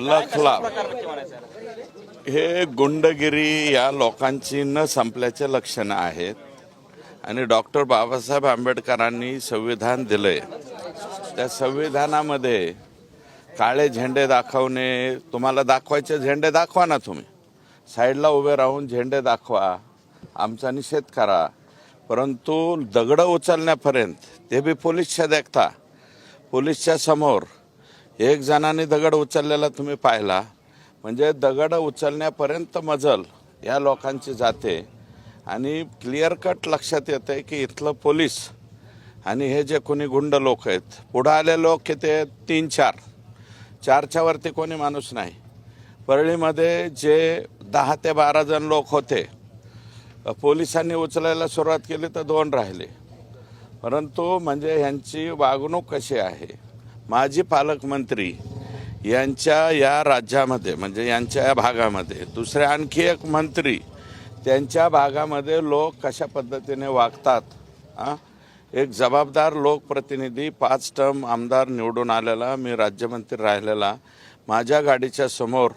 लखलाप हे गुंडगिरी या लोकांची न संपल्याचे लक्षणं आहेत. आणि डॉक्टर बाबासाहेब आंबेडकरांनी संविधान दिलंय. त्या संविधानामध्ये काळे झेंडे दाखवणे तुम्हाला दाखवायचे झेंडे दाखवा ना तुम्ही. साईडला उभे राहून झेंडे दाखवा आमचा निषेध करा. परंतु दगडं उचलण्यापर्यंत ते बी पोलीसच्या देखता पोलीसच्या समोर. एक जणाने दगड उचललेला तुम्ही पाहिला. म्हणजे दगड उचलण्यापर्यंत मजल या लोकांची जाते. आणि क्लिअर कट लक्षात येतं आहे की इथलं पोलीस आणि हे जे कोणी गुंड लोक आहेत पुढं आले लोक किती तीन चार. चारच्या वरती कोणी माणूस नाही. परळीमध्ये जे दहा ते बारा जण लोक होते पोलिसांनी उचलायला सुरुवात केली तर दोन राहिले. परंतु म्हणजे ह्यांची वागणूक कशी आहे? माजी पालकमंत्री यांच्या या राज्यामध्ये म्हणजे यांच्या या भागामध्ये दुसरे आणखी एक मंत्री त्यांच्या भागामध्ये लोक कशा पद्धतीने वागतात आ? एक जबाबदार लोकप्रतिनिधी पाच टर्म आमदार निवडून आलेला मी राज्यमंत्री राहिलेला माझ्या गाडीच्या समोर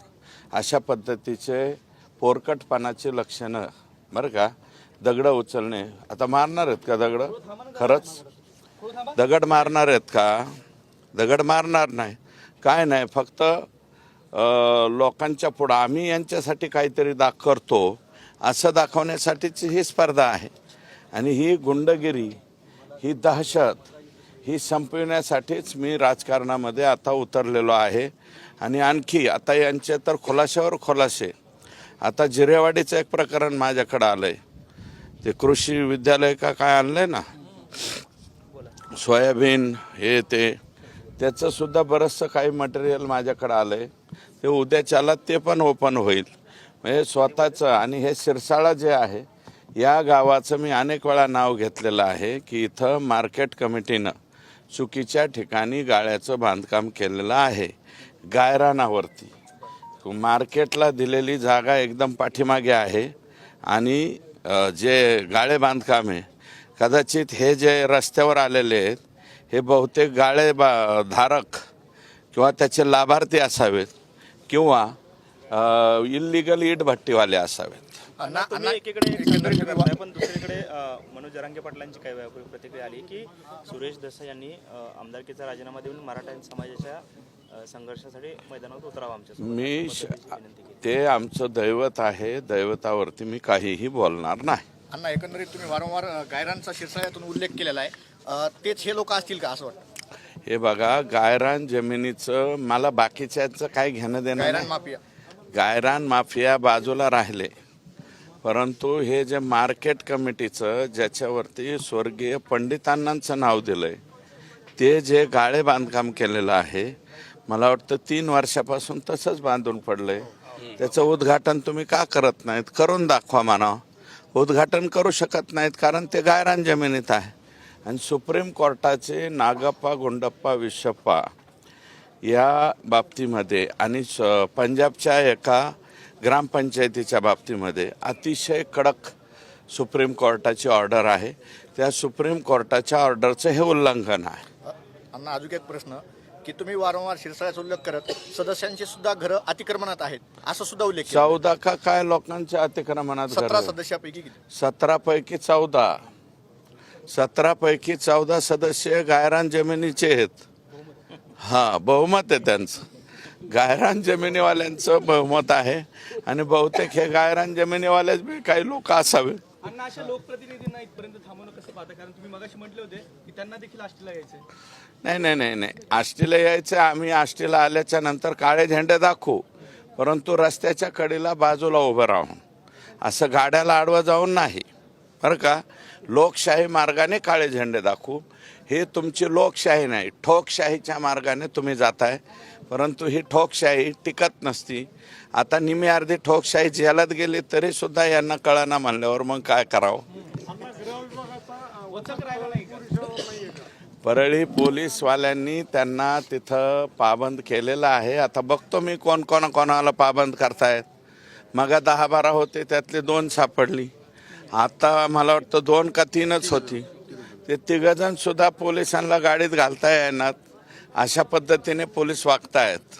अशा पद्धतीचे पोरकटपणाची लक्षणं बरं का? दगडं उचलणे. आता मारणार आहेत का दगडं? खरंच? दगड मारणार आहेत का? दगड मारणार नाही. काय नाही फक्त लोकांच्या पुढं आम्ही यांच्यासाठी काहीतरी दाख करतो. असं दाखवण्यासाठीची ही स्पर्धा आहे. आणि ही गुंडगिरी ही दहशत ही संपविण्यासाठीच मी राजकारणामध्ये आता उतरलेलो आहे. आणि आणखी आता यांचे तर खुलाशावर खुलासे. आता जिरेवाडीचं एक प्रकरण माझ्याकडं आलं आहे ते कृषी विद्यालय का काय आणलं आहे ना? सोयाबीन हे ते. त्याचंसुद्धा बरंचसं काही मटेरियल माझ्याकडं आहे ते उद्याच्याला ते पण ओपन होईल. म्हणजे स्वतःचं आणि हे शिरसाळा जे आहे या गावाचं मी अनेक वेळा नाव घेतलेलं आहे की इथं मार्केट कमिटीनं चुकीच्या ठिकाणी गाळ्याचं बांधकाम केलेलं आहे. गायरानावरती. मार्केटला दिलेली जागा एकदम पाठीमागे आहे आणि जे गाळे बांधकाम आहे कदाचित हे जे रस्त्यावर आलेले आहेत हे बहुतेक गाळे बा धारक किंवा त्याचे लाभार्थी असावेत किंवा इल्लिगल इट भट्टीवाले असावेत. अण्णा तुम्ही एकीकडे संघर्ष करताय पण दुसरीकडे अ, मनोज जरांगे पाटलांची काही प्रतिक्रिया आली की सुरेश देसाई यांनी अ, आमदारकीचा राजीनामा देऊन मराठा समाजाच्या अ, संघर्षासाठी मैदानात उतरावं आमच्या मी श- ते आमचं दैवत आहे दैवतावरती मी काहीही बोलणार नाही. अण्णा एकंदरीत तुम्ही वारंवार अ, गायरांचा शिरसाळ्यातून उल्लेख केलेला आहे. अ, तेच हे लोक असतील का असं वाटतं? हे बघा गायरान जमिनीचं मला बाकीच्यांचं काय घेणं देणं गायरान नाही. माफिया. गायरान माफिया बाजूला राहिले. परंतु हे जे मार्केट कमिटीचं ज्याच्यावरती स्वर्गीय पंडितांनांचं नाव दिलंय ते जे गाळे बांधकाम केलेलं आहे मला वाटतं तीन वर्षापासून तसंच बांधून पडलंय. त्याचं उद्घाटन तुम्ही का करत नाहीत? करून दाखवा म्हणा. उद्घाटन करू शकत नाहीत कारण ते गायरान जमिनीत आहे. आणि सुप्रीम कोर्टाचे नागप्पा गुंडप्पा विश्वप्पा या बाबतीमध्ये आणि स- पंजाबच्या एका ग्रामपंचायतीच्या बाबतीमध्ये अतिशय कडक सुप्रीम कोर्टाची ऑर्डर आहे. त्या सुप्रीम कोर्टाच्या ऑर्डरचं हे उल्लंघन आहे. अण्णा अजून एक प्रश्न. की तुम्ही वारंवार शिरसाळ्याचा उल्लेख करत सदस्यांची सुद्धा घरं अतिक्रमणात आहेत असं सुद्धा उल्लेख केला. चौदा का काय लोकांच्या अतिक्रमणात सतरा? सदस्यापैकी किती? सतरा पैकी चौदा. सतरा पैकी चौदा सदस्य गायरान जमिनीचे आहेत. हा बहुमत आहे त्यांचं. गायरान जमिनीवाल्यांचं बहुमत आहे आणि बहुतेक हे गायरान जमिनीवालेच बी काही लोक असावे. अण्णा अशा लोकप्रतिनिधींना इथपर्यंत थांबवणं कसं पाहता कारण तुम्ही मगाशी म्हटले होते की त्यांना देखील आष्टीला यायचंय. नाही नाही नाही नाही. आष्टीला यायचं आम्ही आष्टीला आल्याच्यानंतर काळे झेंडे दाखवू. परंतु रस्त्याच्या कडेला बाजूला उभं राहून. असं गाड्याला आडवं जाऊन नाही. बरं का? लोकशाही मार्गाने काळे झेंडे दाखवू. हे तुमची लोकशाही नाही ठोकशाहीच्या मार्गाने तुम्ही जाताय. परंतु ही ठोकशाही टिकत नसती. आता निमी अर्धी ठोकशाही जेलात गेली तरी सुद्धा यांना कळना म्हणल्यावर मग काय करावं? परळी पोलीसवाल्यांनी त्यांना तिथं पाबंद केलेलं आहे. आता बघतो मी कोण कोणा कोणाला पाबंद करतायत. मग दहा बारा होते त्यातले दोन सापडली. आता मला वाटतं दोन का तीनच होती. ते तिघजण सुद्धा पोलिसांना गाडीत घालता येणार अशा पद्धतीने पोलीस वागतायत.